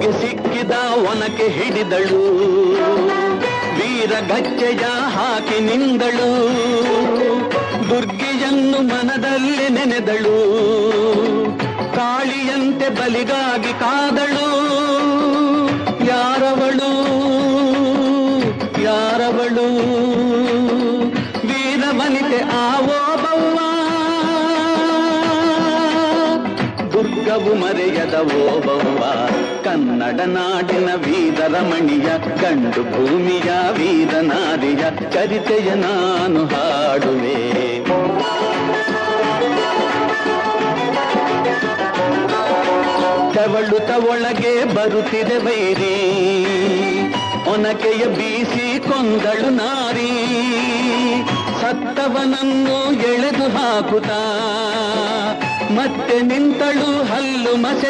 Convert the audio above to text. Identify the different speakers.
Speaker 1: ಅವಳಿಗೆ ಸಿಕ್ಕಿದ ಒನಕೆ ಹಿಡಿದಳು. ವೀರ ಗಚ್ಚೆಯ ಹಾಕಿ ನಿಂದಳು. ದುರ್ಗೆಯನ್ನು ಮನದಲ್ಲಿ ನೆನೆದಳು. ಕಾಳಿಯಂತೆ ಬಲಿಗಾಗಿ ಕಾದಳು. ಯಾರವಳು? ಯಾರವಳು? ವೀರವನಿತೆ ಆವೋ ದುರ್ಗವು ಮರೆಯದ ಓಬವ್ವ. ಕನ್ನಡ ನಾಡಿನ ವೀರರಮಣಿಯ, ಕಂಡು ಭೂಮಿಯ ವೀರನಾರಿಯ ಚರಿತೆಯ ನಾನು ಹಾಡುವೆ. ತವಳುತ ಒಳಗೆ ಬರುತ್ತಿದೆ ವೈರಿ. ಒನಕೆಯ ಬೀಸಿ ಕೊಂದಳು ನಾರಿ. ಸತ್ತವನನ್ನು ಎಳೆದು ಹಾಕುತ್ತಾ. ಮತ್ತೆ ನಿಂತಳು ಹಲ್ಲು ಮಸೆ